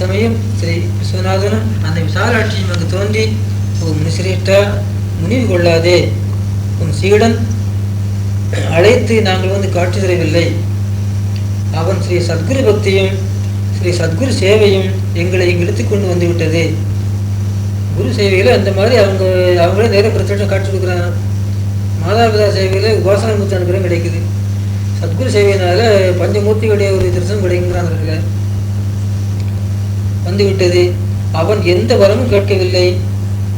சமயம் ஸ்ரீ விஸ்வநாதனும் அந்த விசாலாட்சியும் அங்கு தோன்றி ஓ முனிசிரேஷ்டா முனிவு கொள்ளாதே. உன் சீடன் அழைத்து நாங்கள் வந்து காட்சி தரவில்லை. அவன் ஸ்ரீ சத்குரு பக்தியும் ஸ்ரீ சத்குரு சேவையும் எங்களை இங்கு எடுத்துக்கொண்டு வந்துவிட்டது குரு சேவையில் அந்த மாதிரி அவங்க அவங்களே நேர பிரத்யட்சம் காட்சி கொடுக்குறாங்க. மாதாபிதா சேவையில் உபாசன முத்து அனுகிரகம் கிடைக்குது. சத்குரு சேவையினால பஞ்சமூர்த்தியுடைய ஒரு தரிசனம் கிடைக்குங்கிறாங்க வந்துவிட்டது. அவன் எந்த வரமும் கேட்கவில்லை.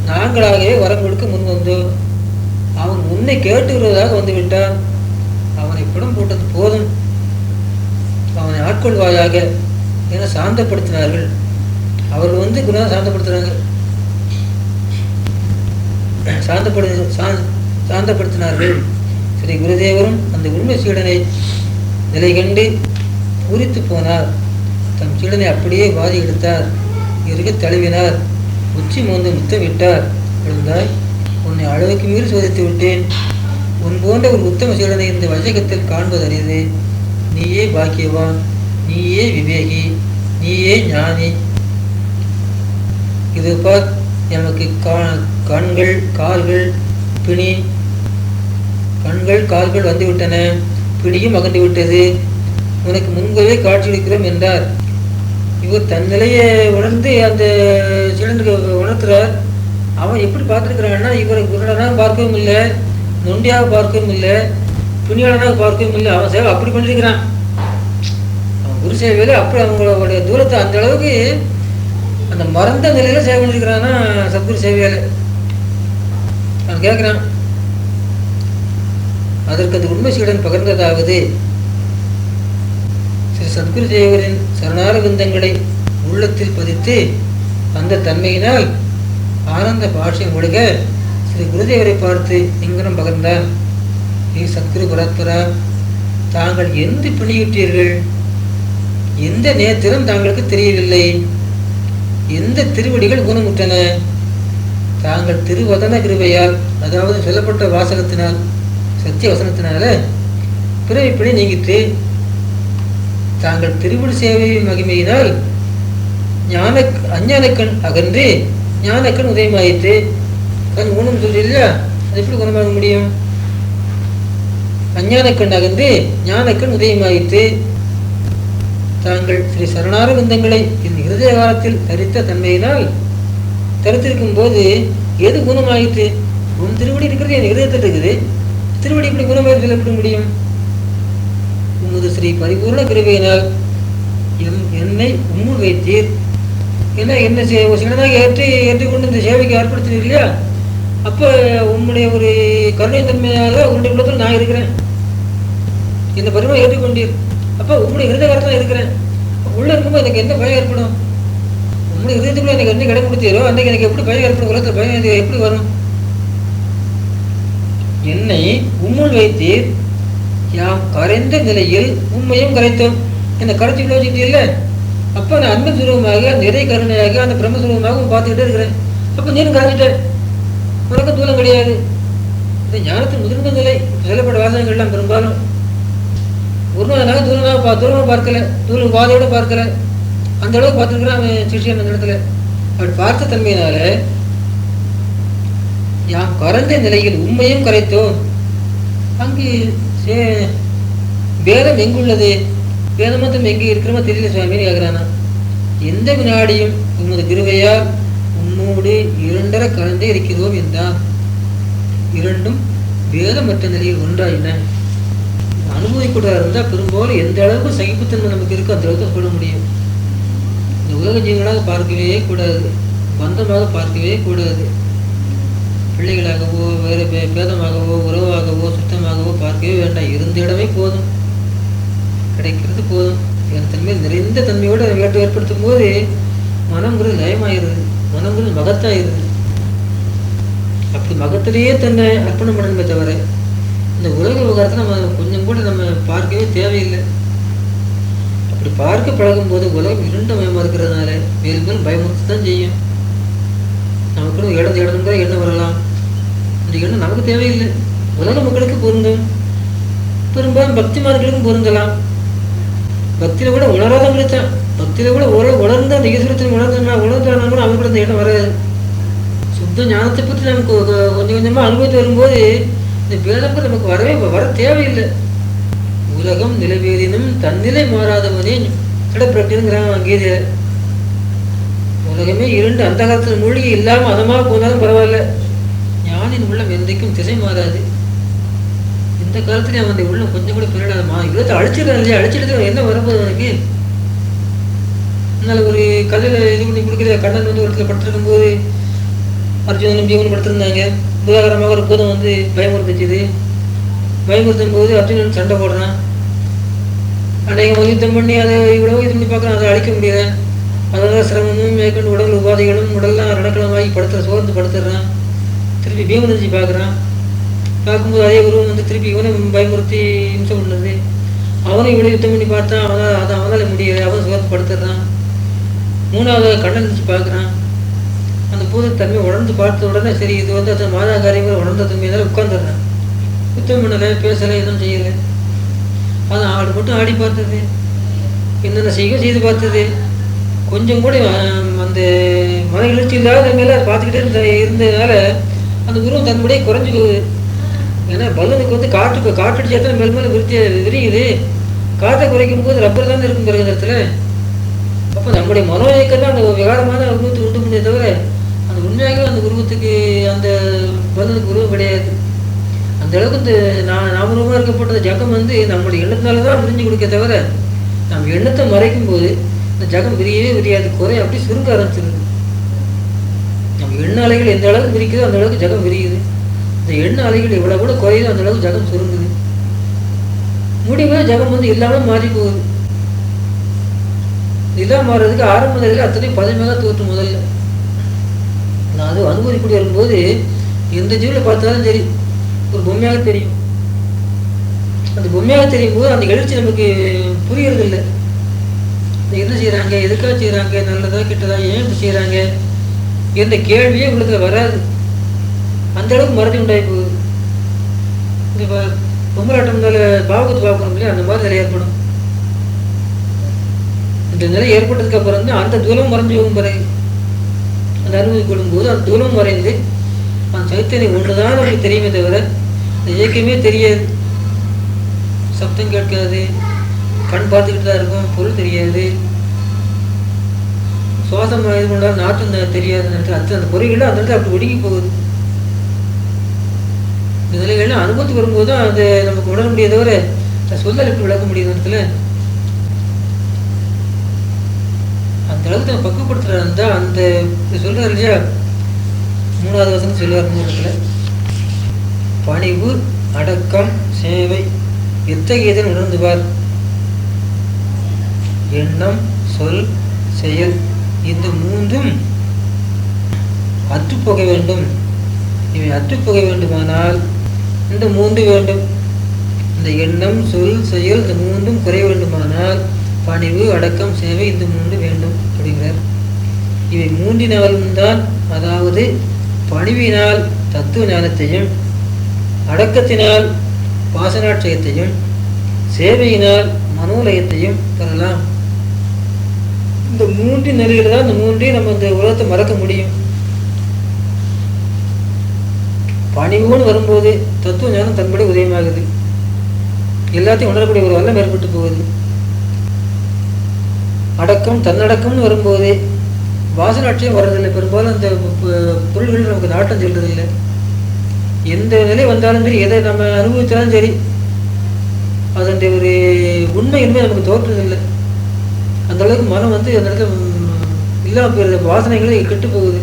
நாங்களாகவே வரம் கொடுக்க முன் வந்தோம் அவன் முன்னை கேட்டு வருவதாக வந்து அவனை புடம் போட்டது போதும். அவனை ஆட்கொள்வாயாக என சாந்தப்படுத்தினார்கள். அவர்கள் வந்து குணம் சாந்தப்படுத்துறாங்க. சாந்தப்படு சா- சாந்தப்படுத்தினார்கள். ஸ்ரீ குருதேவரும் அந்த உண்மை சீடனை நிலை கண்டு பூரித்து போனார். தம் சீடனை அப்படியே வாதி எடுத்தார். இருக தழுவினார். உச்சி மோந்து முத்தமிட்டார். குழந்தாய் உன்னை அளவுக்கு மீறி சோதித்து விட்டேன். உன் போன்ற ஒரு உத்தம சீடனை இந்த வஜகத்தில் காண்பது அறியது நீயே பாக்கியவான் நீயே விவேகி? நீயே ஞானி? இது பார் எமக்கு கா- கண்கள் கால்கள் பிணி கண்கள் கால்கள் வந்துவிட்டன. பிடியும் அகன்று விட்டது உனக்கு முன்பவே காட்சியளிக்கிறோம் என்றார். இவர் தன் நிலையை உணர்ந்து அந்த சிலண்டருக்கு உணர்த்துறார். அவன் எப்படி பார்த்துருக்குறான்னா இவரை குருடனாக பார்க்கவும் இல்லை நொண்டியாக பார்க்கவும் இல்லை துணியாளனாக பார்க்கவும் இல்லை. அவன் சேவை அப்படி பண்ணிருக்கிறான். அவன் குரு சேவையில் அப்படி அவங்களுடைய தூரத்தை அந்த அளவுக்கு அந்த மறந்த நிலையில சேவை பண்ணிருக்கிறான்னா சத்குரு சேவையால். நான் கேட்குறான் அதற்கு அந்த உண்மை சீடன் பகிர்ந்ததாவது சத்குரு தேவரின் சரணாரவிந்தங்களை உள்ளத்தில் பதித்து அந்த தன்மையினால் ஆனந்த பாஷை ஒழுக ஸ்ரீ குருதேவரை பார்த்து இங்கனம் பகிர்ந்தார். ஸ்ரீ சத்குரு பரத்பரா தாங்கள் எந்த பிணியிட்டீர்கள் எந்த நேத்திரம் தாங்களுக்கு தெரியவில்லை? எந்த திருவடிகள் குணமுற்றன தாங்கள் திருவதன கிருபையால் அதாவது சொல்லப்பட்ட வாசகத்தினால் சத்திய வசனத்தினால பிறவிப்படி நீங்கிட்டு தாங்கள் திருவிழு சேவையின் மகிமையினால் ஞான அஞ்ஞானக்கண் அகன்று ஞானக்கண் உதயமாயிற்று. கண் ஊனம் சொல்லி அது எப்படி குணமாக முடியும்? அஞ்ஞானக்கண் அகன்று ஞானக்கண் உதயமாயிற்று. தாங்கள் ஸ்ரீ சரணாரவிந்தங்களை இந்த இருதய காலத்தில் தரித்த தன்மையினால் தரித்திருக்கும் போது எது குணமாயிற்று? உன் திருவடி இருக்கிறது என் இருதயத்தில் இருக்குது. திருவடி இப்படி குணமாக சொல்லப்பட முடியும்? உமது ஸ்ரீ பரிபூர்ண கிருபையினால் எம் என்னை உம்மு வைத்தீர். என்ன என்ன செய் சின்னதாக ஏற்றி ஏற்றுக்கொண்டு இந்த சேவைக்கு ஏற்படுத்தினீர் இல்லையா அப்போ உம்முடைய ஒரு கருணை தன்மையால் உங்களுடைய உள்ளத்தில் நான் இருக்கிறேன். இந்த பரிமாணம் ஏற்றுக்கொண்டீர். அப்போ உம்முடைய இருதய காலத்தில் இருக்கிறேன். உள்ள இருக்கும்போது எனக்கு என்ன பயம் ஏற்படும்? உங்களுடைய இருதயத்துக்குள்ள எனக்கு என்ன இடம் கொடுத்தீரோ அன்னைக்கு எனக்கு எப்படி பயம் ஏற்படும்? உலகத்தில் பயம் எப்படி வரும்? என்னை உம்முள் வைத்தீர். யாம் கரைந்த நிலையில் உண்மையும் கரைத்தோம். என்னை கரைச்சி யோசிச்சு இல்லை. அப்போ நான் அன்பு சுரூபமாக நிறை கருணையாக அந்த பிரம்மசுரூபமாக பார்த்துக்கிட்டே இருக்கிறேன். அப்போ நீரும் கரைஞ்சிட்டேன் உனக்கு தூரம் கிடையாது. இந்த ஞானத்தின் முதிர்ந்த நிலை சொல்லப்பட்ட வாசகங்கள்லாம் பெரும்பாலும். உருவனாக தூரமாக பா தூரமாக பார்க்கல. தூரம் பாதையோட பார்க்கல. அந்த அளவுக்கு பார்த்துருக்குறான் அவன் சிஷியன் அந்த இடத்துல அப்படி பார்த்த தன்மையினால யாம் கரைந்த நிலையில் உண்மையும் கரைத்தோம். அங்கு வேதம் எங்குள்ளது? வேத எங்கே இருக்கிறமோ தெரியல சுவாமின்னு கேட்குறானா? எந்த வினாடியும் உமது கிருவையால் உன்னோடு இரண்டரை கலந்தே இருக்கிறோம் என்றார். இரண்டும் வேதமற்ற நிலையில் ஒன்றாயின. அனுபவிக்கூடாது இருந்தால் பெரும்பாலும் எந்த அளவுக்கு சகிப்புத்தன்மை நமக்கு இருக்கோ அந்த அளவுக்கு சொல்ல முடியும். இந்த உலக ஜீவனாக பார்க்கவே கூடாது. பந்தமாக பார்க்கவே கூடாது. பிள்ளைகளாகவோ வேறு பேதமாகவோ உறவாகவோ சுத்தமாகவோ பார்க்கவே வேண்டாம். இருந்த இடமே போதும். கிடைக்கிறது போதும். என் தன்மையில் நிறைந்த தன்மையோடு வேட்டு ஏற்படுத்தும் போது மனம்ங்கிறது லயமாயிருது மனம்ங்கிறது மகத்தாயிருது அப்படி மகத்திலேயே தன்னை அர்ப்பணம் பண்ணணுமே தவிர இந்த உலக விவகாரத்தை நம்ம கொஞ்சம் கூட நம்ம பார்க்கவே தேவையில்லை. அப்படி பார்க்க பழகும் போது உலகம் இருண்ட மயமாக இருக்கிறதுனால மேலும் மேலும் பயமுறுத்து தான் செய்யும். நமக்குன்னு இடம் இடம் எண்ணம் வரலாம். இந்த நமக்கு தேவையில்லை. உலக மக்களுக்கு பொருந்தும். பெரும்பாலும் பக்திமார்களுக்கும் பொருந்தலாம். பக்தியில கூட உணராதவங்களுக்கு தான். பக்தியில கூட உணர உணர்ந்த அந்த ஈஸ்வரத்தை உணர்ந்தா உணர்ந்தாலும் கூட அவங்க கூட அந்த இடம் வராது. சுத்த ஞானத்தை பற்றி நமக்கு கொஞ்சம் கொஞ்சமா அனுபவித்து வரும்போது இந்த பேரப்பு நமக்கு வரவே வர தேவையில்லை. உலகம் நிலைவேறினும் தன்னிலை மாறாதவனே திடப்பிரட்டிங்கிறான் கீதையில உலகமே இரண்டு அந்த காலத்துல மூழ்கி இல்லாமல் அதமாக போனாலும் பரவாயில்ல. ஞானின் உள்ளம் எந்தைக்கும் திசை மாறாது. இந்த காலத்துல அவன் உள்ளம் கொஞ்சம் கூட பிறடாதமா இவ்வளோ அழிச்சிடலாம் இல்லையா அழிச்சிட்டு என்ன வரப்போகுது அவனுக்கு? அதனால் ஒரு கல்லில் இது பண்ணி கொடுக்குற கண்ணன் வந்து ஒரு இடத்துல படுத்திருக்கும் போது அர்ஜுனனும் ஜீவனும் படுத்திருந்தாங்க. உதாரணமாக ஒரு பூதம் வந்து பயமுறுத்துச்சுது பயமுறுத்தும் போது அர்ஜுனன் சண்டை போடுறான். அநேகம் யுத்தம் பண்ணி அதை இவ்வளவு இது பண்ணி பார்க்குறான். அதை அழிக்க முடியல. அதனால சிரமமும் மேற்கொண்டு உடல் உபாதைகளும் உடல்லாம் ரணக்கலமாகி படுத்துற சோர்ந்து படுத்துடுறான் திருப்பி பீமதர்ஜி பார்க்குறான். பார்க்கும்போது அதே உருவம் வந்து திருப்பி இவனும் பயமுறுத்தி இம்சம் பண்ணுறது அவனும் இவனை யுத்தம் பண்ணி பார்த்தான் அவனால் அதை அவனால் முடியாது அவன் சோர்ந்து படுத்துடுறான் மூணாவது கண்ணன் வச்சு பார்க்குறான். அந்த பூதத்தன்மை உணர்ந்து பார்த்த உடனே சரி இது வந்து அந்த மாதா காரியங்கள் உணர்ந்த தன்மையினால உட்காந்துடுறான் யுத்தம் பண்ணலை பேசலை எதுவும் செய்யலை. அது ஆடு மட்டும் ஆடி பார்த்தது. என்னென்ன செய்யும் செய்து பார்த்தது. கொஞ்சம் கூட அந்த மன எழுச்சி இல்லாத மேலே பார்த்துக்கிட்டே இருந்த இருந்ததுனால அந்த உருவம் தன்னுடைய குறைஞ்சிக்குது ஏன்னா பல்லனுக்கு வந்து காற்று காற்றடிச்சா தான் மேல் மேலே விரிச்சு விரியுது. காற்றை குறைக்கும் போது ரப்பர் தான் இருக்கும் பிறகு அந்த இடத்துல. அப்போ நம்முடைய மனோ இயக்கம் தான் அந்த விகாரமான உருவத்தை உண்டு முடிய தவிர அந்த உண்மையாக அந்த உருவத்துக்கு அந்த பலனுக்கு உருவம் கிடையாது. அந்த அளவுக்கு இந்த நான் நாமரூபமாக இருக்கப்பட்ட ஜகம் வந்து நம்முடைய எண்ணத்தினால தான் விரிஞ்சு கொடுக்க தவிர நம்ம எண்ணத்தை மறைக்கும் போது இந்த ஜகம் விரியவே விரியாது. குறை அப்படி சுருங்க ஆரம்பிச்சிருக்கு எண்ண அலைகள் எந்த அளவுக்கு விரிக்குதோ அந்த அளவுக்கு ஜகம் விரியுது. இந்த எண்ண அலைகள் எவ்வளவு கூட குறையுதோ அந்த அளவுக்கு ஜகம் சுருங்குது. முடிவாக ஜகம் வந்து இல்லாமல் மாறி போகுது. இதான் மாறுறதுக்கு ஆரம்ப நிலையில் அத்தனை பதவியாக தோற்று முதல்ல. நான் அது அனுபவிக்கூடிய வரும்போது எந்த ஜீவில் பார்த்தாலும் சரி ஒரு பொம்மையாக தெரியும். அந்த பொம்மையாக தெரியும் போது அந்த எழுச்சி நமக்கு புரியறதில்லை. என்ன செய்கிறாங்க எதுக்காக செய்கிறாங்க நல்லதா கெட்டதா ஏன் இப்படி செய்கிறாங்க என்ற கேள்வியே உங்களுக்கு வராது. அந்த அளவுக்கு மறதி உண்டாகி போகுது இந்த ப- பொம்மலாட்டம் பாவகத்து பார்க்கணும் இல்லையா? அந்த மாதிரி நிலை ஏற்படும். இந்த நிலை ஏற்பட்டதுக்கு அப்புறம் தான் அந்த தூரம் மறைஞ்சு போகும் பிறகு அந்த அனுமதி கொள்ளும்போது அந்த தூரம் மறைந்து அந்த சைத்தன்யம் ஒன்றுதான் நமக்கு தெரியுமே தவிர இந்த இயக்கமே தெரியாது. சப்தம் கேட்காது கண் பார்த்துக்கிட்டு தான் இருக்கும் பொருள் தெரியாது. சுவாசம் இது பண்ணாலும் நாற்றம் தெரியாத தெரியாது அந்த அந்த- பொறிகள் அந்த இடத்துல அப்படி ஒடுங்கி போகுது. இந்த நிலைகள்லாம் அனுபவத்துக்கு வரும்போது தான் அது நமக்கு உணர முடியாத தவிர அதை சொல்லல் எப்படி விளக்க முடியாத இடத்துல. அந்த அளவுக்கு நம்ம பக்குவப்படுத்துற அந்த அந்த இது இல்லையா? மூணாவது வசனம் சொல்லுவார் இந்த இடத்துல. பணிவு அடக்கம் சேவை எத்தகையதன் உணர்ந்து பார் எண்ணம் சொல் செயல். இந்த மூன்றும் அத்துப்போக வேண்டும். இவை அத்துப்போக வேண்டுமானால் இந்த மூன்று வேண்டும். இந்த எண்ணம் சொல் செயல் இந்த மூன்றும் குறைய வேண்டுமானால் பணிவு அடக்கம் சேவை இந்த மூன்று வேண்டும் அப்படிங்கிறார். இவை மூன்றினாலும் தான் அதாவது பணிவினால் தத்துவ ஞானத்தையும் அடக்கத்தினால் பாசனாட்சயத்தையும் சேவையினால் மனோலயத்தையும் பெறலாம். இந்த மூன்றின் நிலையில தான் இந்த மூன்றையும் நம்ம இந்த உலகத்தை மறக்க முடியும். பணிவுன்னு வரும்போது தத்துவ ஞானம் தன்படி உதயமாகுது. எல்லாத்தையும் உணரக்கூடிய ஒரு வல்லம் ஏற்பட்டு போகுது. அடக்கம் தன்னடக்கம்னு வரும்போது வாசனாட்சியம் வர்றதில்லை. பெரும்பாலும் அந்த பொருள்கள் நமக்கு நாட்டம் செல்றதில்லை. எந்த நிலை வந்தாலும் சரி எதை நம்ம அனுபவித்தாலும் சரி அதனுடைய ஒரு உண்மை இனிமே நமக்கு தோற்றுறதில்லை அந்த அளவுக்கு மனம் வந்து அந்த இடத்துல இல்லாமல் இல்லாம போயிருது. வாசனைகளே கெட்டு போகுது.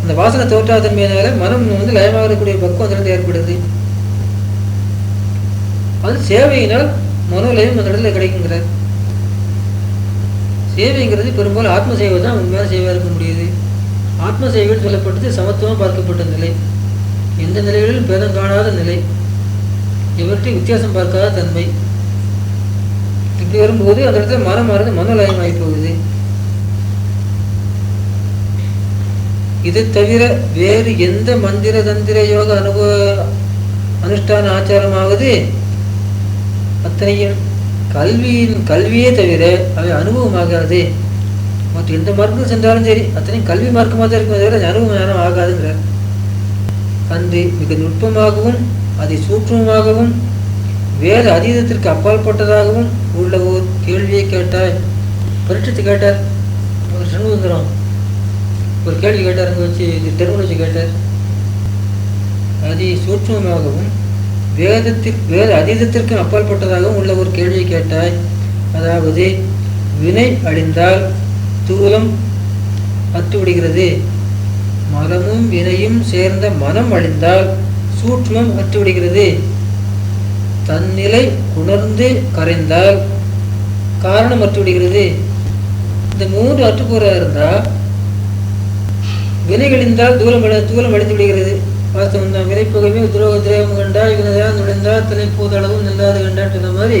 அந்த வாசனை தோற்றாதன்மையினால மனம் வந்து லயமாகக்கூடிய பக்குவம் அந்த இடத்துல ஏற்படுது. அது சேவையினால் மனோலயம் அந்த இடத்துல கிடைக்குங்கிறார் சேவைங்கிறது பெரும்பாலும் ஆத்ம சேவை தான் உண்மையான சேவையாக இருக்க முடியுது. ஆத்ம சேவைன்னு சொல்லப்பட்டது சமத்துவம் பார்க்கப்பட்ட நிலை. எந்த நிலைகளிலும் பேதம் காணாத நிலை. இவற்றை வித்தியாசம் பார்க்காத தன்மை. இப்படி வரும்போது அந்த இடத்துல மனம் மாறுது மனோலயமாகி போகுது. இது தவிர வேறு எந்த மந்திர தந்திர யோக அனுபவ அனுஷ்டான ஆச்சாரமாவது அத்தனையும் கல்வியின் கல்வியே தவிர அவை அனுபவமாகாது. மற்ற எந்த மார்க்கம் சென்றாலும் சரி அத்தனையும் கல்வி மார்க்கமாக தான் இருக்குமே தவிர அனுபவம் ஞானம் ஆகாதுங்கிறார். அன்று மிக நுட்பமாகவும் அதை சூட்சமாகவும் வேறு அதீதத்திற்கு அப்பாற்பட்டதாகவும் உள்ள ஒரு கேள்வியை கேட்டாய் பரீட்சத்து கேட்டார். ஒரு சண்முகந்திரம் ஒரு கேள்வி கேட்டார் அங்கே வச்சு இது வச்சு கேட்டார். அதி சூட்சமாகவும் வேதத்திற்கு வேத அதீதத்திற்கு அப்பாற்பட்டதாகவும் உள்ள ஒரு கேள்வியை கேட்டாய். அதாவது வினை அழிந்தால் தூலம் அற்றுவிடுகிறது. மரமும் வினையும் சேர்ந்த மனம் அழிந்தால் சூட்சமம் அற்றுவிடுகிறது. தன்னிலை உணர்ந்து கரைந்தால் காரணம் அற்றுவிடுகிறது இந்த மூன்று அற்றுக்கூறாக இருந்தால் வினைகளிந்தால் தூரம் தூரம் அழிந்து விடுகிறது. வாஸ்தவம் தான். வினைப்புகமே துரோக திரேகம் கண்டா இவனதான் நுழைந்தால் தலை போதளவும் நில்லாது கண்டான்னு சொன்ன மாதிரி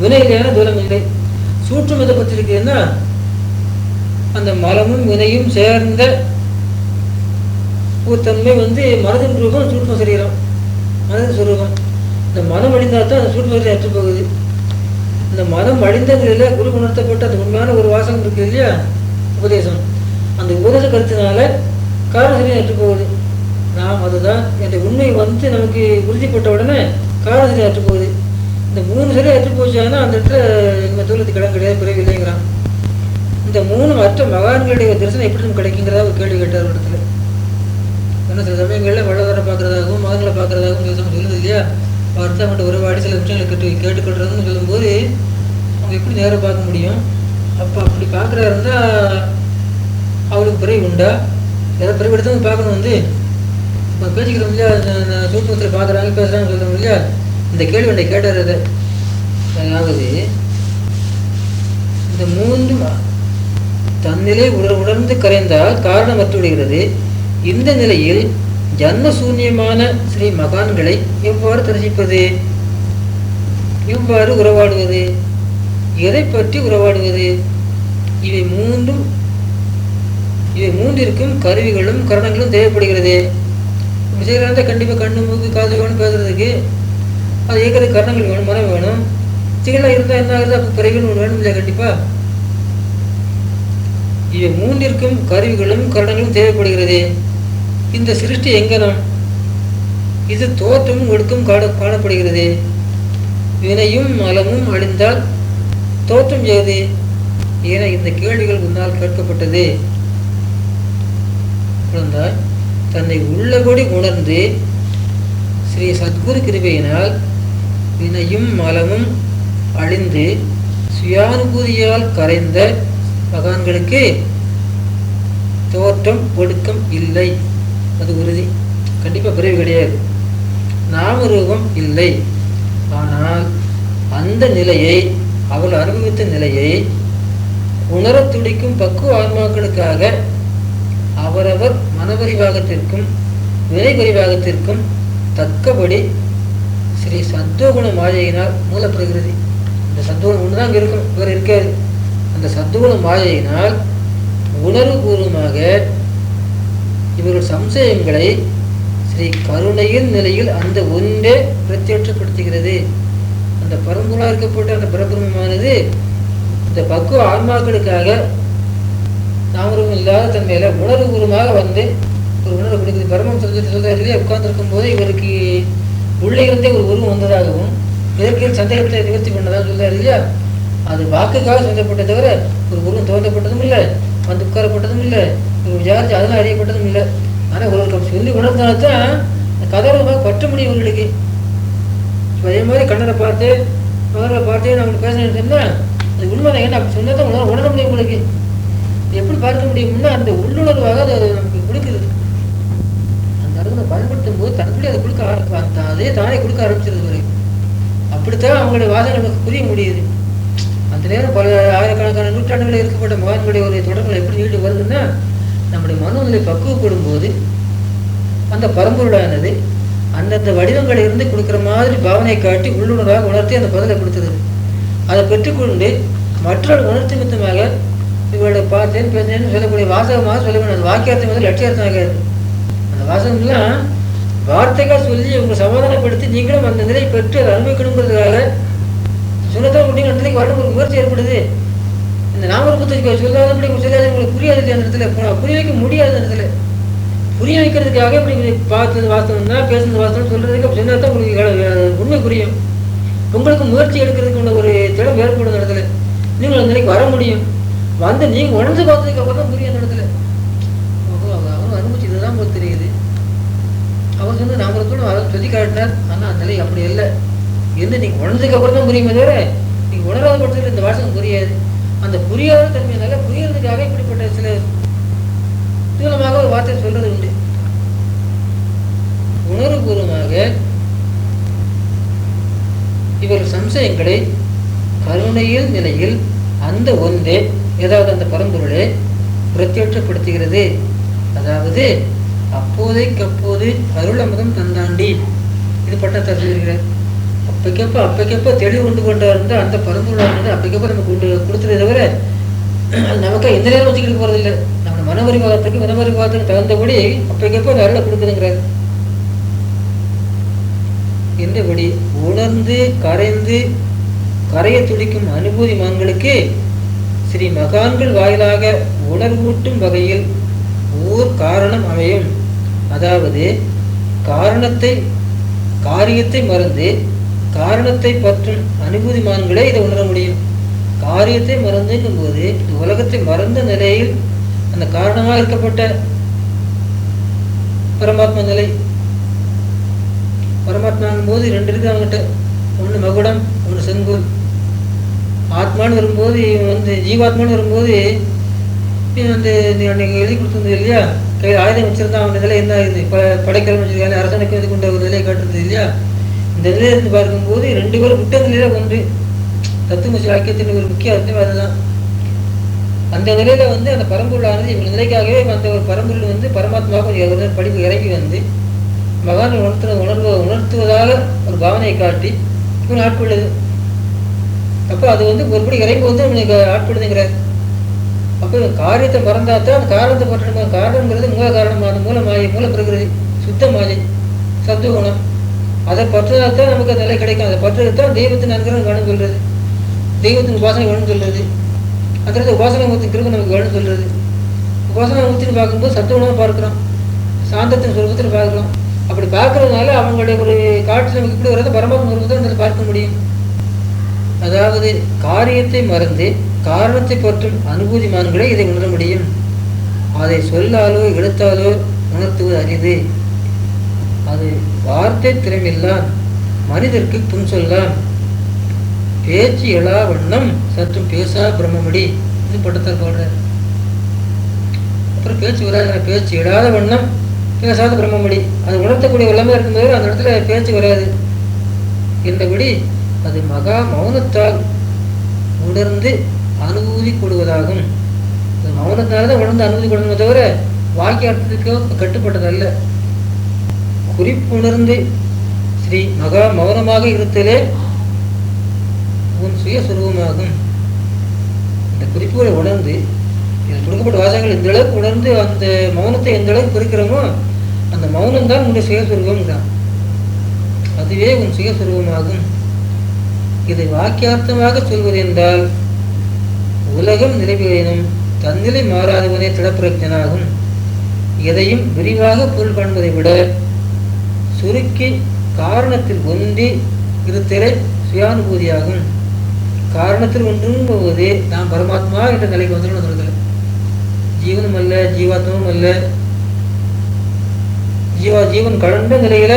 வினைகளான தூரம் இல்லை. சூற்று எதை பற்றி அந்த மலமும் வினையும் சேர்ந்த ஒரு தன்மை வந்து மனதின் ரூபம் சூற்றுமம் சரீரம். மனதின் சுரூபம். இந்த மனம் அழிந்தால் தான் அந்த சூழ்நிலை சரீரம் அற்று போகுது இந்த மனம் அழிந்ததுல குரு உணர்த்தப்பட்ட அந்த உண்மையான ஒரு வாசகம் இருக்கு இல்லையா? உபதேசம். அந்த உபதேச கருத்தினால காரணசரியம் அற்று போகுது நாம் அதுதான் என்ற உண்மை வந்து நமக்கு உறுதிப்பட்ட உடனே காரணசரியம் அற்று போகுது இந்த மூணு சரி அற்று போச்சானா அந்த இடத்துல எங்கள் தூரத்துக்கு இடம் கிடையாது பிறகு இல்லைங்கிறான். இந்த மூணு மற்ற மகான்களுடைய தரிசனம் எப்படி நமக்கு கிடைக்குங்கிறதா ஒரு கேள்வி கேட்டார் இடத்துல. ஏன்னா சில சமயங்களில் வள்ளதரை பார்க்குறதாகவும் மகன்களை பார்க்குறதாகவும் சொல்லுது இல்லையா? வார்த்தை அவங்கள்ட்ட உறவாடி சில விஷயங்களை கேட்டு கேட்டுக்கொள்றதுன்னு சொல்லும்போது அவங்க எப்படி நேரம் பார்க்க முடியும்? அப்போ அப்படி பார்க்குறா இருந்தால் அவளுக்கு பிறகு உண்டா? ஏதாவது பிறகு எடுத்து பார்க்கணும் வந்து. இப்போ பேசிக்கிறோம் இல்லையா? சூட்சத்தில் பார்க்குறாங்க பேசுகிறாங்க சொல்கிறோம் இல்லையா? இந்த கேள்வி என்னை கேட்டார் அதை. அதாவது இந்த மூன்று தன்னிலை உணர் உணர்ந்து கரைந்தால் காரணமற்று விடுகிறது. இந்த நிலையில் ஜன்மசூன்யமான ஸ்ரீ மகான்களை எவ்வாறு தரிசிப்பது? எவ்வாறு உறவாடுவது? எதை பற்றி உறவாடுவது? இவை மூன்றும் இவை மூன்றிற்கும் கருவிகளும் கரணங்களும் தேவைப்படுகிறது. விஜயகாந்த கண்டிப்பாக கண்ணு மூக்கு காது வேணும் பேசுறதுக்கு. அது இயக்கிறதுக்கு கரணங்கள் வேணும் மனம் வேணும். சிகலாம் இருந்தால் என்ன ஆகுது அப்போ பிறகுன்னு ஒன்று வேணும் இல்லையா கண்டிப்பாக இவை மூன்றிற்கும் கருவிகளும் கரணங்களும் தேவைப்படுகிறது. இந்த சிருஷ்டி எங்கனம் இது தோற்றமும் ஒடுக்கும் காண காணப்படுகிறது. வினையும் மலமும் அழிந்தால் தோற்றம் ஏது? என இந்த கேள்விகள் முன்னால் கேட்கப்பட்டது. குழந்தாய் தன்னை உள்ளபடி உணர்ந்து ஸ்ரீ சத்குரு கிருபையினால் வினையும் மலமும் அழிந்து சுயானுபூதியால் கரைந்த மகான்களுக்கு தோற்றம் ஒடுக்கம் இல்லை. அது உறுதி. கண்டிப்பாக பிறவி கிடையாது. நாம ரூபம் இல்லை. ஆனால் அந்த நிலையை அவள் அனுபவித்த நிலையை உணர துடிக்கும் பக்குவ ஆன்மாக்களுக்காக அவரவர் மனபரிவாகத்திற்கும் வினைபரிவாகத்திற்கும் தக்கபடி ஸ்ரீ சத்துவகுண மாயையினால் மூலப்படுகிறது. இந்த சத்துவகுணம் ஒன்று தான் இருக்கும் வேறு இருக்காது. அந்த சத்துவகுண மாயையினால் உணர்வுபூர்வமாக இவர்கள் சம்சயங்களை ஸ்ரீ கருணையின் நிலையில் அந்த ஒன்றே பிரத்யட்சப்படுத்துகிறது. அந்த பரம்பொருளாக இருக்கப்பட்ட அந்த பரபிரமமானது இந்த பக்குவ ஆன்மாக்களுக்காக நாமரும் இல்லாத தன்மையில உணர்வுபூர்வமாக வந்து ஒரு உணர்வு கொடுக்குது. பரமம் சொல்லிட்டு சொல்றாரு உட்கார்ந்துருக்கும் போது இவருக்கு உள்ளே இருந்தே ஒரு உருவம் வந்ததாகவும் இதற்கு சந்தேகத்தை நிவர்த்தி பண்ணதாக சொல்றாரு இல்லையா? அது வாக்குக்காக சொல்லப்பட்ட தவிர ஒரு உருவம் தோன்றப்பட்டதும் இல்லை. வந்து உட்காரப்பட்டதும் இல்லை ஒரு விசாரித்து அதெல்லாம் அறியப்பட்டதும் இல்லை. ஆனால் ஒரு சொல்லி உணர்ந்தால்தான் அந்த கதவுமாக பற்ற முடியும் உங்களுக்கு இப்போ அதே மாதிரி கண்ணனை பார்த்து மகரை பார்த்து நான் உங்களுக்கு பேசுறேன்னு சொன்னால் அது உண்மை என்ன அப்படி சொன்னால் தான் உணர உணர முடியும் உங்களுக்கு. எப்படி பார்க்க முடியும்னா அந்த உள்ளுணர்வாக அது நமக்கு கொடுக்குது. அந்த அறிவை பயன்படுத்தும் போது தனக்குள்ளே அதை கொடுக்க ஆர- அதே தானே கொடுக்க ஆரம்பிச்சிருது வரைக்கும் அப்படித்தான் அவங்களுடைய வாசனை நமக்கு புரிய முடியுது. அந்த நேரம் பல ஆயிரக்கணக்கான நூற்றாண்டுகளில் இருக்கப்பட்ட மகான்களுடைய ஒரு தொடர்புகள் எப்படி நீண்டு வருதுன்னா நம்முடைய மனநிலை பக்குவப்படும் போது அந்த பரம்பொருளானது அந்தந்த வடிவங்களை இருந்து கொடுக்குற மாதிரி பாவனை காட்டி உள்ளுணர்வாக உணர்த்தி அந்த பதிலை கொடுத்துருது அதை பெற்றுக்கொண்டு மற்றவர்கள் உணர்ச்சி மித்தமாக இவர்களை பார்த்தேன் பேசினேன்னு சொல்லக்கூடிய வாசகமாக சொல்ல வேண்டும். அது வாக்கியார்த்தம் வந்து லட்சியார்த்தம் ஆகாது அந்த வாசகம்லாம் வார்த்தைகள் சொல்லி உங்களை சமாதானப்படுத்தி நீங்களும் அந்த நிலை பெற்று அதை அனுபவிக்கணுங்கிறதுக்காக சொன்னதான் முடியும் இடத்துலக்கு வரணும் ஒரு முயற்சி ஏற்படுது. இந்த நாமரூபத்தை சொல்லாதபடி சொல்லாத உங்களுக்கு புரியாது அந்த இடத்துல. புரிய வைக்க முடியாது அந்த இடத்துல. புரிய வைக்கிறதுக்காக இப்படி பார்த்தது வாஸ்தவம் தான் பேசுனது வாஸ்தவம் சொல்றதுக்கு சொன்னா தான் உங்களுக்கு உண்மை புரியும். உங்களுக்கு முயற்சி எடுக்கிறதுக்கு உள்ள ஒரு திடம் ஏற்படும் அந்த இடத்துல. நீங்கள் அந்த நிலைக்கு வர முடியும். வந்து நீங்க உணர்ந்து பார்த்ததுக்கு அப்புறம் தான் புரியும் அந்த இடத்துல. ஓஹோ அனுபவிச்சு இதுதான் போல தெரியுது. அவர் சொன்ன நாமரத்தோட அவர் சொல்லி காட்டினார். ஆனால் அந்த நிலை அப்படி இல்லை. என்று நீங்க உணர்ந்ததுக்கு அப்புறம் தான் புரியுமே தவிர நீங்க உணராத பட்சத்தில் இந்த வாசகம் புரியாது. அந்த புரியாத தன்மையினால புரியறதுக்காக இப்படிப்பட்ட சில தூலமாக ஒரு வார்த்தை சொல்றது உண்டு. உணர்வுபூர்வமாக இவர் சம்சயங்களை கருணையில் நிலையில் அந்த ஒன்றே ஏதாவது அந்த பரம்பொருளே பிரத்யட்சப்படுத்துகிறது. அதாவது அப்போதைக்கு அப்போது அருள் அமுதம் தந்தாண்டி. இது பட்டத்தை சொல்லியிருக்கிறார். அப்பைக்கப்ப அப்பைக்கப்ப தெளிவு கொண்டு கொண்டு இருந்தால் அந்த பரம்பொருளானது அப்பைக்கப்ப நமக்கு கொண்டு கொடுத்துறதை தவிர அது நமக்கு எந்த நேரம் வச்சுக்கிட்டு போறது இல்லை நம்ம மனவரிவாதத்துக்கு மனவரிவாதத்துக்கு தகுந்தபடி அப்பைக்கப்ப அந்த அருளை கொடுக்குதுங்கிறார். என்றபடி உணர்ந்து கரைந்து கரையை துடிக்கும் அனுபூதி மான்களுக்கு ஸ்ரீ மகான்கள் வாயிலாக உணர்வூட்டும் வகையில் ஓர் காரணம் அமையும். அதாவது காரணத்தை காரியத்தை மறந்து காரணத்தை பற்றும் அனுபூதிமான்களே இதை உணர முடியும். காரியத்தை மறந்துங்கும் போது இந்த உலகத்தை மறந்த நிலையில் அந்த காரணமாக இருக்கப்பட்ட பரமாத்மா நிலை. பரமாத்மாங்கும் போது ரெண்டு இருக்கு அவங்ககிட்ட ஒன்று மகுடம் ஒன்று செங்கோல். ஆத்மான்னு வரும்போது இவன் வந்து ஜீவாத்மான்னு வரும்போது இவன் வந்து நீ அன்னைக்கு எழுதி கொடுத்துருந்தது இல்லையா? கையில் ஆயுதம் வச்சிருந்தா அவன் நிலை என்ன ஆகுது? ப படைக்கலம் வச்சிருக்காங்க அரசனுக்கு இது கொண்ட ஒரு நிலையை காட்டுறது இல்லையா? இந்த இதில் இருந்து பார்க்கும்போது ரெண்டு பேரும் விட்டதுலேயே ஒன்று தத்துவ வாக்கியத்தின் ஒரு முக்கிய அர்த்தம் அதுதான். அந்த நிலையில வந்து அந்த பரம்பொருளானது இவங்க நிலைக்காகவே அந்த ஒரு பரம்பொருள் வந்து பரமாத்மாவுக்கு ஒரு படிப்பு இறங்கி வந்து மகான் உணர்த்து உணர்வு உணர்த்துவதாக ஒரு பாவனையை காட்டி இவன் ஆட்கொள்ளுது. அப்போ அது வந்து ஒருபடி இறங்கி வந்து இவனுக்கு ஆட்கொள்ளுதுங்கிறார். அப்போ இவன் காரியத்தை மறந்தாத்தான் அந்த காரணத்தை பற்றணும்? காரணங்கிறது மூல காரணம்? மூலமாயி மூல மூல பிரகிருதி சுத்த மாயை சத்துவகுணம் அதை பற்றினால்தான் நமக்கு அந்த நிலை கிடைக்கும். அதை பற்றுறது தான் தெய்வத்தின் அனுகிரகம் கவனம் சொல்கிறது தெய்வத்தின் உபாசனை கவனம் சொல்கிறது அந்த உபாசனை மூர்த்தி கிருபை நமக்கு கவனம் சொல்கிறது உபாசனை மூர்த்தின்னு பார்க்கும்போது சத்துவனாக பார்க்குறோம். சாந்தத்தின் சுரூபத்தில் பார்க்குறோம். அப்படி பார்க்கறதுனால அவங்களுடைய ஒரு காட்சி நமக்கு இப்படி வர்றது பரமாத்ம சுரூபத்தை பார்க்க முடியும். அதாவது காரியத்தை மறந்து காரணத்தை பற்றும் அனுபூதிமான்களே இதை உணர முடியும். அதை சொல்லாலோ எழுத்தாலோ உணர்த்துவது அரிது. அது வார்த்தை திறமில்லான் மனிதருக்கு புன்சொல்லான் பேச்சு எழா வண்ணம் சற்றும் பேசா பிரம்மமடி. இது பட்டத்தால் போடுறார். அப்புறம் பேச்சு வராது பேச்சு எழாத வண்ணம் பேசாத பிரம்மமடி. அது உணர்த்தக்கூடிய எல்லாமே இருக்கும்போது அந்த இடத்துல பேச்சு வராது. என்றபடி அது மகா மௌனத்தால் உணர்ந்து அனுபூதி கொடுவதாகும். மௌனத்தால் தான் உணர்ந்து அனுபூதி கொடுக்கணுமே தவிர வாக்கிய அர்த்தத்துக்கோ கட்டுப்பட்டதல்ல. குறிப்புணர்ந்து ஸ்ரீ மகா மௌனமாக இருத்தலே உன் சுயஸ்வரூபமாகும் இந்த குறிப்புகளை உணர்ந்து இதில் கொடுக்கப்பட்ட வாசகங்கள் எந்த அளவுக்கு உணர்ந்து அந்த மௌனத்தை எந்த அளவுக்கு குறிக்கிறோமோ அந்த மௌனம் தான் உன்னுடைய சுயஸ்வரூபம் தான் அதுவே உன் சுயஸ்வரூபமாகும் இதை வாக்கியார்த்தமாக சொல்வது என்றால் உலகம் நிறைவேறினும் தன்னிலை மாறாதவனே திடப்பிரஜனாகும். எதையும் விரிவாக பொருள் காண்பதை விட சுருக்கி காரணத்தில் ஒன்றி இருத்தலே சுயானுபூதியாகும். காரணத்தில் ஒன்றும் போது நாம் பரமாத்மா என்ற நிலைக்கு வந்துடணும் சொல்றதில்லை ஜீவனும் அல்ல ஜீவாத்மாவும் அல்ல. ஜீவா ஜீவன் கடந்த நிலையில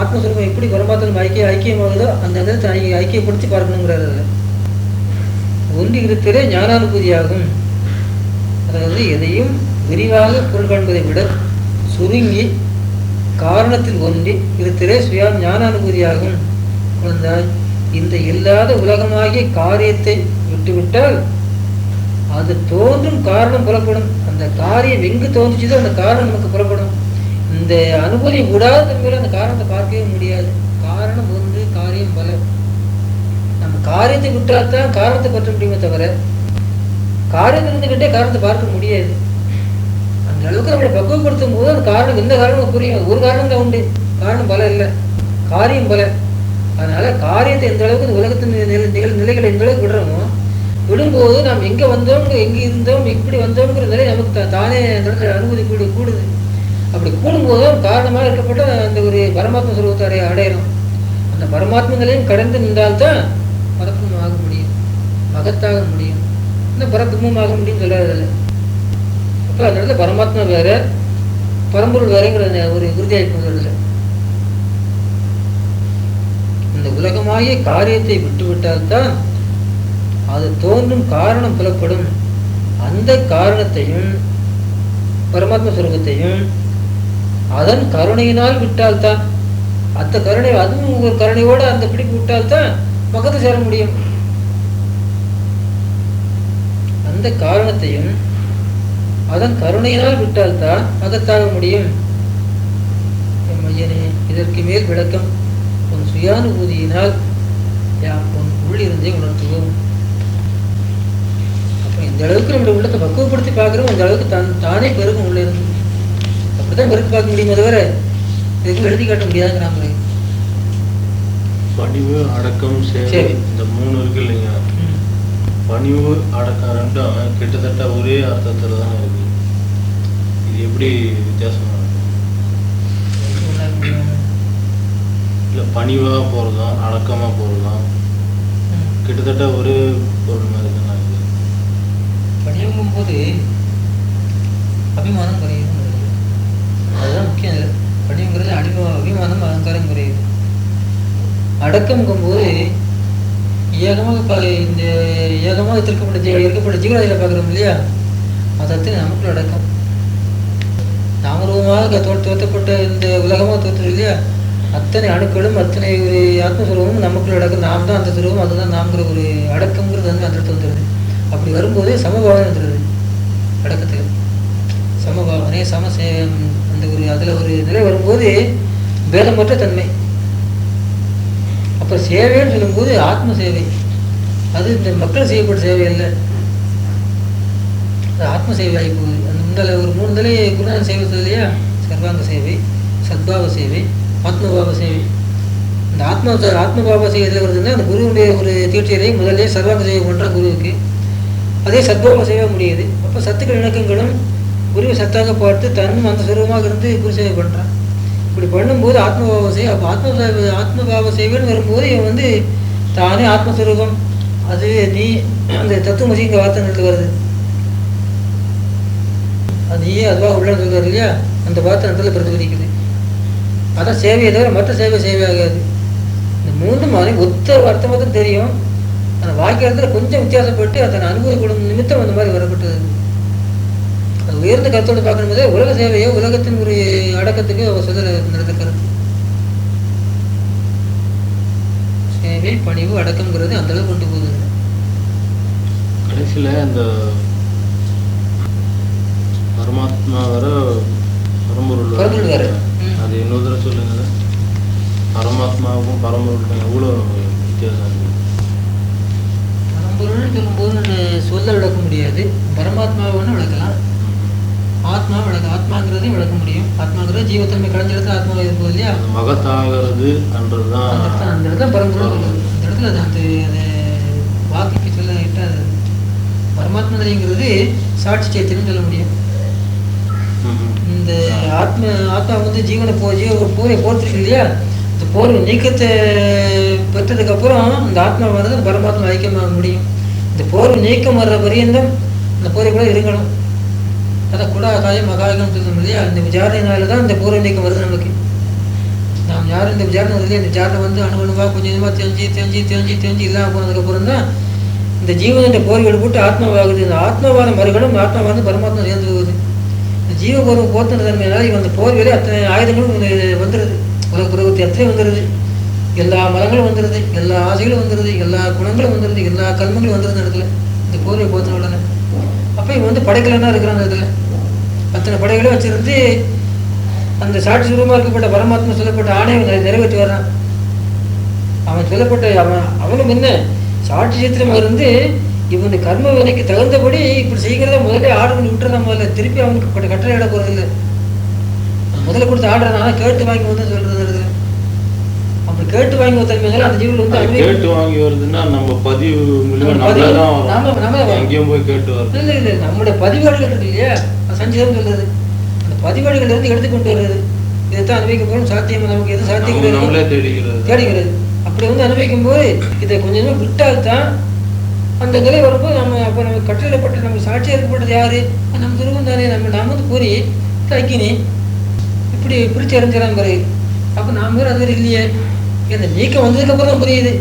ஆத்மஸ்வரூபம் எப்படி பரமாத்மா ஐக்கிய ஐக்கியமாகுதோ அந்த இடத்தை ஐக்கியப்படுத்தி பார்க்கணுங்கிறார் ஒன்று ஒன்றி இருத்தலே ஞானானுபூதியாகும். அதாவது எதையும் விரிவாக பொருள் காண்பதை விட சுருங்கி காரணத்தில் ஒன்றி இருத்தலே சுயா ஞானானுபூதியாகும். குழந்தாய் இந்த இல்லாத உலகமாகிய காரியத்தை விட்டுவிட்டால் அது தோன்றும் காரணம் புலப்படும். அந்த காரியம் எங்கு தோன்றுச்சதோ அந்த காரணம் நமக்கு புலப்படும். இந்த அனுபூதி விடாத தன்மையில அந்த காரணத்தை பார்க்கவே முடியாது. காரணம் ஒன்று காரியம் பல. நம்ம காரியத்தை விட்டால்தான் காரணத்தை பற்ற முடியுமே தவிர காரியத்தை இருந்துக்கிட்டே காரணத்தை பார்க்க முடியாது. அந்த அளவுக்கு நம்மளை பக்குவப்படுத்தும் போது அந்த காரணம் எந்த காரணமும் புரியும் ஒரு காரணம் தான் உண்டு. காரணம் பல இல்லை. காரியம் பல. அதனால காரியத்தை எந்த அளவுக்கு இந்த உலகத்தின் நிகழ் நிலைகளை எந்த அளவுக்கு விடுறோமோ விடும்போது நாம் எங்கே வந்தோம் எங்கே இருந்தோம் இப்படி வந்தோம்ங்கிற நிலை நமக்கு தானே அந்த இடத்துல அனுமதி கூட கூடுது. அப்படி கூடும்போது காரணமாக இருக்கப்பட்ட அந்த ஒரு பரமாத்ம சுரூபத்தை அடைய அடையணும். அந்த பரமாத்ம நிலையும் கடந்து நின்றால்தான் பதக்கமும் ஆக முடியும். மகத்தாக முடியும். இந்த பரபிரமம் ஆக முடியும்னு சொல்லாததில்லை அப்போ அந்த இடத்துல பரமாத்மா வேற பரம்பொருள் வேறுங்கிற ஒரு உறுதியாக போவதில்லை இந்த உலகமாகிய காரியத்தை விட்டுவிட்டால்தான் அது தோன்றும் காரணம் புலப்படும். அந்த காரணத்தையும் பரமாத்ம சுரூபத்தையும் அதன் கருணையினால் விட்டால்தான். அந்த கருணை அதுவும் ஒரு கருணையோட அந்த பிடிப்பு விட்டால்தான் பக்கத்து சேர முடியும். அந்த காரணத்தையும் அதன் கருணையினால் விட்டால்தான் மகத்தாக முடியும். எம் ஐயனே இதற்கு மேல் விளக்கம். உன் சுயானுபூதியினால் யாம் உன் உள்ளிருந்தே உணர்த்துவோம். அப்ப இந்த அளவுக்கு நம்முடைய உள்ளத்தை பக்குவப்படுத்தி பார்க்குறோம். அந்த அளவுக்கு தான் தானே பெருகும் உள்ள இருந்து அப்படிதான் பெருக்கு பார்க்க முடியுமே தவிர எதுவும் எழுதி காட்ட முடியாதுங்கிறாங்களே பணிவு அடக்கம் சேவை. இந்த மூணு இருக்கு இல்லைங்க பணிவு அடக்கம் ரெண்டும் கிட்டத்தட்ட ஒரே அர்த்தத்துல தானே இருக்கு. எப்படி வித்தியாசமா இருக்கு? இல்ல பணிவா போறதும் அடக்கமா போறதும் கிட்டத்தட்ட ஒரே பொருள் மாதிரி தானே இருக்கு. பணியங்கும் போது அபிமானம் குறையும். அதுதான் முக்கியம். இதுல. பணிங்கிறது அடிம அபிமானம் அகங்காரம் குறையுது. அடக்கம்ங்கும் போது ஏகமாக இந்த ஏகமாக திருக்கப்பட்ட ஜீவ இருக்கப்பட்ட ஜீவராதிகளை பார்க்குறோம் இல்லையா? அதற்கு நமக்குள்ள அடக்கம். நாமரூபமாக தோ தோற்றப்பட்ட இந்த உலகமாக தோற்றது இல்லையா? அத்தனை அணுக்களும் அத்தனை ஒரு ஆத்மஸ்வரூபமும் நமக்குள்ள அடக்கம் நாம் தான் அந்த சுரூபம் அதுதான் நாம்ங்கிற ஒரு அடக்கம்ங்கிறது வந்து அந்த இடத்துல வந்துடுது. அப்படி வரும்போது சமபாவனை வந்துடுது அடக்கத்தில். சமபாவனை சம அந்த ஒரு அதில் ஒரு நிலை வரும்போது பேதமற்ற தன்மை. அப்போ சேவைன்னு சொல்லும்போது ஆத்ம சேவை. அது இந்த மக்கள் செய்யப்பட்ட சேவை இல்லை அது ஆத்ம சேவை ஆகி போகுது. அந்த முந்தல ஒரு மூணு தலை குருநாதன் சேவை சொல்லுது இல்லையா? சர்வாங்க சேவை சத்பாவ சேவை ஆத்மபாவ சேவை. இந்த ஆத்ம ஆத்மபாவ சேவை எதில் வருதுன்னா அந்த குருவுடைய ஒரு தீட்சையிலேயே முதல்ல சர்வாங்க சேவை பண்ணுற குருவுக்கு. அதே சத்பாவ சேவை முடியுது. அப்போ சத்துக்கள் இணக்கங்களும் குருவை சத்தாக பார்த்து தன்னும் அந்த சுரூபமாக இருந்து குரு சேவை பண்ணுறான் இப்படி பண்ணும்போது ஆத்மபாவ சேவை அப்போ ஆத்ம ஆத்மபாவ சேவைன்னு வரும்போது இவன் வந்து தானே ஆத்மஸ்வரூபம். அது நீ அந்த தத்துவமசிங்கிற வார்த்தைங்களுக்கு வருது. அது நீயே அதுவாக உள்ள இருக்காரு இல்லையா? அந்த வார்த்தை பிரதிபலிக்குது அதான் சேவையை தவிர மற்ற சேவை சேவை ஆகாது. இந்த மூன்றும் மாதிரி ஒத்த அர்த்தமாக தான் தெரியும். அந்த வாக்கியத்தில் கொஞ்சம் வித்தியாசப்பட்டு அதன் அனுபவப்படும் நிமித்தம் அந்த மாதிரி வரப்பட்டது. அது உயர்ந்த கருத்தோடு பார்க்கும்போதே உலக சேவையோ உலகத்தின் ஒரு அடக்கத்துக்கு அவர் சொல்ல நடந்த கருத்து. சேவை பணிவு அடக்கம்ங்கிறது அந்த அளவுக்கு கொண்டு போகுது. கடைசியில் அந்த பரமாத்மா வர பரம்பொருள் பரம்பொருள். அது இன்னொரு தடவை சொல்லுங்க. அது. பரமாத்மாவுக்கும் பரம்பொருளுக்கும் எவ்வளோ வித்தியாசம் இருக்கு? பரம்பொருள்னு சொல்லும்போது சொல்ல விளக்க முடியாது. பரமாத்மாவை விளக்கலாம். ஆத்மா விளக்க ஆத்மாங்கிறதையும் விளக்க முடியும். ஆத்மாங்கிறது ஜீவத்தன்மை கலைஞ்ச இடத்துல ஆத்மா இருக்கும் இல்லையா? அது மகத்தாகிறது என்றதுதான் அந்த இடத்துல அந்த இடத்துல பரம்பொருள். அந்த இடத்துல அது அந்த அந்த வாக்குக்கு சொல்ல அது. பரமாத்மா நிலைங்கிறது சாட்சி சேத்தின்னு சொல்ல முடியும். இந்த ஆத்ம ஆத்மா வந்து ஜீவனை போ ஜீவ ஒரு போரை போர்த்துருக்கு இல்லையா? இந்த போர் நீக்கத்தை பெற்றதுக்கப்புறம் இந்த ஆத்மா வந்து பரமாத்மா ஐக்கியமாக முடியும். இந்த போர் நீக்கம் வர்ற பரியந்தம் இந்த போரை கூட இருக்கணும் அதான் கூட காயம் மகாயகம் சொல்லணும் இல்லையா? இந்த விசாரணையினால தான் இந்த போர் நீக்கம் வருது நமக்கு. நாம் யாரும் இந்த விசாரணை வருது இல்லையா? இந்த விசாரணை வந்து அணு கொஞ்சம் கொஞ்சமாக தெரிஞ்சு தெரிஞ்சு தெரிஞ்சு தெரிஞ்சு இல்லாமல் போனதுக்கப்புறம் தான் இந்த ஜீவனுடைய போர் போட்டு ஆத்மாவாகுது. இந்த ஆத்மாவான மறுகணும் ஆத்மா வந்து பரமாத்மா சேர்ந்து ஜீவபூர்வம் போத்தின தன்மையினால இவன் அந்த போர் வேலை அத்தனை ஆயுதங்களும் வந்துடுது உலக புறவத்தை அத்தனை வந்துடுது எல்லா மலங்களும் வந்துடுது எல்லா ஆசைகளும் வந்துடுது எல்லா குணங்களும் வந்துடுது எல்லா கல்மங்களும் வந்துடுது இடத்துல. இந்த போர்வை போத்தின உடனே. அப்போ இவன் வந்து படைக்கலன்னா இருக்கிறான் அந்த இடத்துல. அத்தனை படைகளும் வச்சிருந்து அந்த சாட்சி சுரூபமாக இருக்கப்பட்ட பரமாத்மா சொல்லப்பட்ட ஆணையை நிறைவேற்றி வர்றான். அவன் சொல்லப்பட்ட அவன் அவனும் என்ன? சாட்சி சித்திரமாக இருந்து இவன் கர்ம வினைக்கு தகுந்தபடி இப்படி செய்கிறத முதல்ல ஆர்டர் பண்ணி விட்டுறதான் முதல்ல. திருப்பி அவனுக்கு கட்ட- கட்டளை இட போகிறது இல்லை. முதல்ல கொடுத்த ஆர்டர் நான் கேட்டு வாங்கி வந்து சொல்றது அப்படி கேட்டு வாங்கி மேல அந்த ஜீவன் வந்து கேட்டு வாங்கி வருதுன்னா நம்ம பதிவு நாம- நாம. எங்கேயும் போய் கேட்டு வருது இல்லை இல்லை நம்முடைய பதிவேடுகள் இருக்கு இல்லையா? சஞ்சீதம் சொல்றது. அந்த பதிவேடுகள் இருந்து எடுத்துக்கொண்டு வருது இதைத்தான் அனுபவிக்க போகணும் சாத்தியம் நமக்கு எது நம்ம சாத்தியம் தேடிக்கிறது அப்படி வந்து அனுபவிக்கும் போது இதை கொஞ்சம் விட்டால் தான் அந்த நிலை வரும்போது நம்ம அப்போ நம்ம கட்டளைப்பட்டு நம்ம சாட்சியாக இருக்கப்பட்டது யாரு? நம்ம துருவம் தானே. நம்ம நாம வந்து கூறி தக்கினி. இப்படி பிரித்து அறிஞ்சிடலாம் பிறகு அப்போ நாம பேர் அது இல்லையே. இந்த நீக்கம் வந்ததுக்கப்புறம் தான் புரியுது.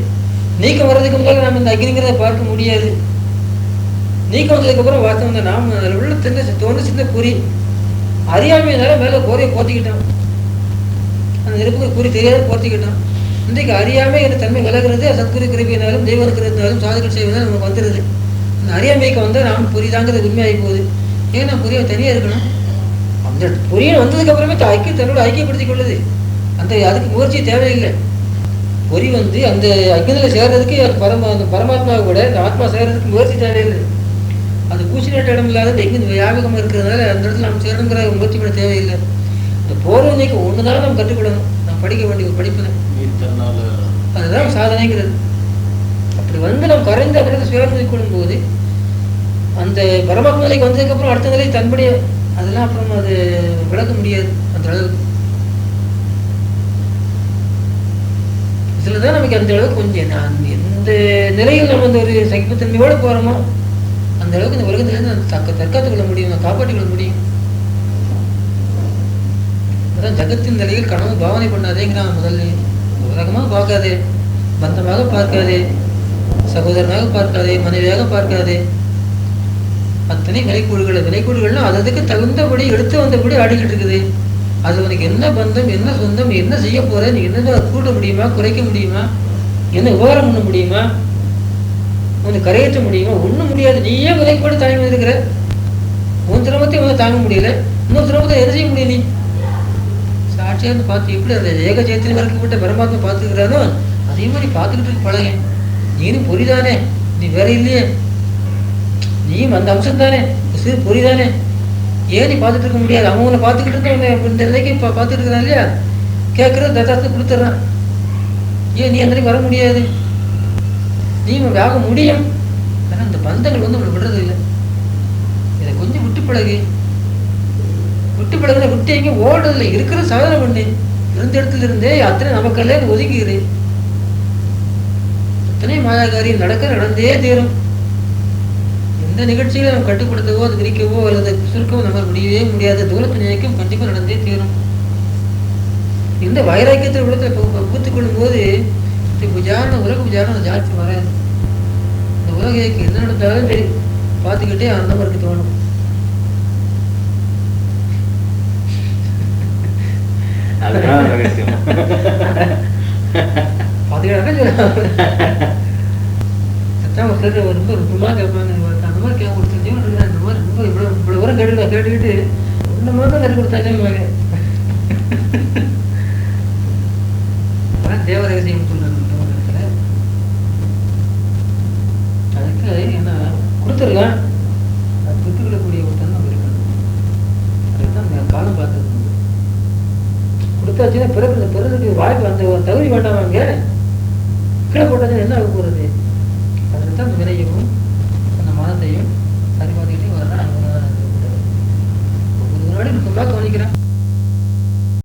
நீக்கம் வர்றதுக்கு முன்னாடி நம்ம இந்த அக்னிங்கிறத பார்க்க முடியாது. நீக்கம் வந்ததுக்கப்புறம் வார்த்தை வந்து நாம அதில் உள்ள தின்ன தோன்று சின்ன குறி அறியாமையினால மேலே கோரையை போர்த்திக்கிட்டான் அந்த நெருப்புக்கு குறி தெரியாத போர்த்திக்கிட்டான் இன்றைக்கு அறியாமை என்ற தன்மை விலகிறது சத்குரு கிருப்பினாலும் தெய்வ இருக்கிறதுனாலும் சாதுகள் செய்வதால் நமக்கு வந்துடுது அந்த அறியாமைக்கு வந்தால் நாம் புரிதாங்கிறது உண்மையாகி போகுது. ஏன் நான் புரிய தனியாக இருக்கணும்? அந்த புரிய வந்ததுக்கப்புறமே ஐக்கிய தன்னோட ஐக்கியப்படுத்திக் கொள்ளுது. அந்த அதுக்கு முயற்சி தேவையில்லை. பொறி வந்து அந்த அக்னியில் சேர்றதுக்கு பரம அந்த பரமாத்மா கூட அந்த ஆத்மா சேர்றதுக்கு முயற்சி தேவையில்லை. அது பூச்சி நட்ட இடம் இல்லாத எங்கே வியாபகமாக இருக்கிறதுனால அந்த இடத்துல நம்ம சேரணுங்கிற முயற்சி பண்ண தேவையில்லை. இந்த போர்வை ஒன்று தான் நம்ம கற்றுக்கொள்ளணும் படிக்க வேண்டிய ஒரு படிப்பு அதுதான் சாதனைங்கிறது. அப்படி வந்து நம்ம கரைந்த இடத்துல சுயநிலை கொள்ளும்போது அந்த பரமாத்மா நிலைக்கு வந்ததுக்கப்புறம் அடுத்த நிலை தன்படி அதெல்லாம் அப்புறம் அது விளக்க முடியாது அந்த அளவுக்கு. இதில் தான் நமக்கு அந்த அளவுக்கு கொஞ்சம் எந்த நிலையில் நம்ம அந்த ஒரு சகிப்புத்தன்மையோடு போகிறோமோ அந்த அளவுக்கு இந்த உலகத்துலேருந்து அந்த தக்க தற்காத்துக் கொள்ள முடியும் காப்பாற்றிக் கொள்ள முடியும். அதான் ஜகத்தின் நிலையில் கனவு பாவனை பண்ணாதேங்கிறான் முதல்ல. உலகமாக பார்க்காதே பந்தமாக பார்க்காதே சகோதரனாக பார்க்காதே மனைவியாக பார்க்காதே. அத்தனை விலைக்கூடுகள். விலைக்கூடுகள்னா அது அதுக்கு தகுந்தபடி எடுத்து வந்தபடி ஆடிக்கிட்டு இருக்குது. அது உனக்கு என்ன பந்தம் என்ன சொந்தம் நீ என்ன செய்ய போற நீ என்ன கூட்ட முடியுமா குறைக்க முடியுமா என்ன விவகாரம் பண்ண முடியுமா உனக்கு கரையேற்ற முடியுமா ஒன்றும் முடியாது. நீயே விலைக்கூட தாங்கி இருக்கிற உன் சிரமத்தை உனக்கு தாங்க முடியல. இன்னொரு சிரமத்தை என்ன செய்ய முடியும் நீ? சாட்சியா பார்த்து எப்படி அந்த ஏக சேத்திரம் இருக்கப்பட்ட பரமாத்மா பார்த்துக்கிறானோ அதே மாதிரி பார்த்துக்கிட்டு இருக்க பழக நீனும் பொறிதானே? நீ வேற இல்லையே. நீயும் அந்த அம்சம் தானே சிறு பொறிதானே? ஏன் நீ பார்த்துட்டு இருக்க முடியாது? அவன் உன்னை பார்த்துக்கிட்டு இருக்க இந்த நிலைக்கு இப்போ பார்த்துட்டு இருக்கிறான் இல்லையா? கேட்குறது தத்தாரத்தை கொடுத்துட்றான் ஏன் நீ அந்த நிலைக்கு வர முடியாது? நீ வேக முடியும். ஆனால் அந்த பந்தங்கள் வந்து உங்களை விடுறது இல்லை இதை கொஞ்சம் விட்டு பழகு. விட்டு பழகுன விட்டு எங்கே ஓடுறதில்ல இருக்கிற சாதனை பண்ணு இருந்த இடத்துல இருந்தே அத்தனை நமக்கெல்லாம் ஒதுக்கிடு அத்தனை மாயாகாரியம் நடக்க நடந்தே தீரும். எந்த நிகழ்ச்சியில நம்ம கட்டுப்படுத்தவோ அது விரிக்கவோ அல்லது சுருக்கவோ நம்ம முடியவே முடியாத தூரத்து நினைக்கும் கண்டிப்பாக நடந்தே தீரும். இந்த வைராக்கியத்தில் விடத்தை பூத்துக் கொள்ளும் போது இந்த விசாரணை உலக விசாரணை ஜாஸ்தி வராது. இந்த உலக என்ன நடந்தாலும் சரி பார்த்துக்கிட்டே அந்த மாதிரி தோணும். அதுதான் ரகசியம் சிலர் ரொம்ப ரொம்ப கேட்பாங்க அந்த மாதிரி கேட்க கொடுத்துருந்தீங்க அந்த மாதிரி ரொம்ப இவ்வளோ இவ்வளோ தூரம் கேட்டு கேட்டுக்கிட்டு இந்த மாதிரி தான் கற்றுக் கொடுத்தாங்க தேவ ரகசியம். இடத்துல அதுக்கு என்ன கொடுத்துருக்கான்? அது பெற்றுக்கொள்ளக்கூடிய ஒரு தன்மை இருக்கணும் அதுதான் காலம் பார்த்தது. கொடுத்தாச்சுன்னா பிறகு பிறகு வாய்ப்பு அந்த தகுதி வேண்டாமாங்க கீழே போட்டாச்சுன்னா என்ன ஆக போகிறது அதில் தான் அந்த வினையையும் அந்த மனத்தையும் சரிபாதிகளையும் வர ஒரு நாள் இருக்கும்னா கவனிக்கிறேன்.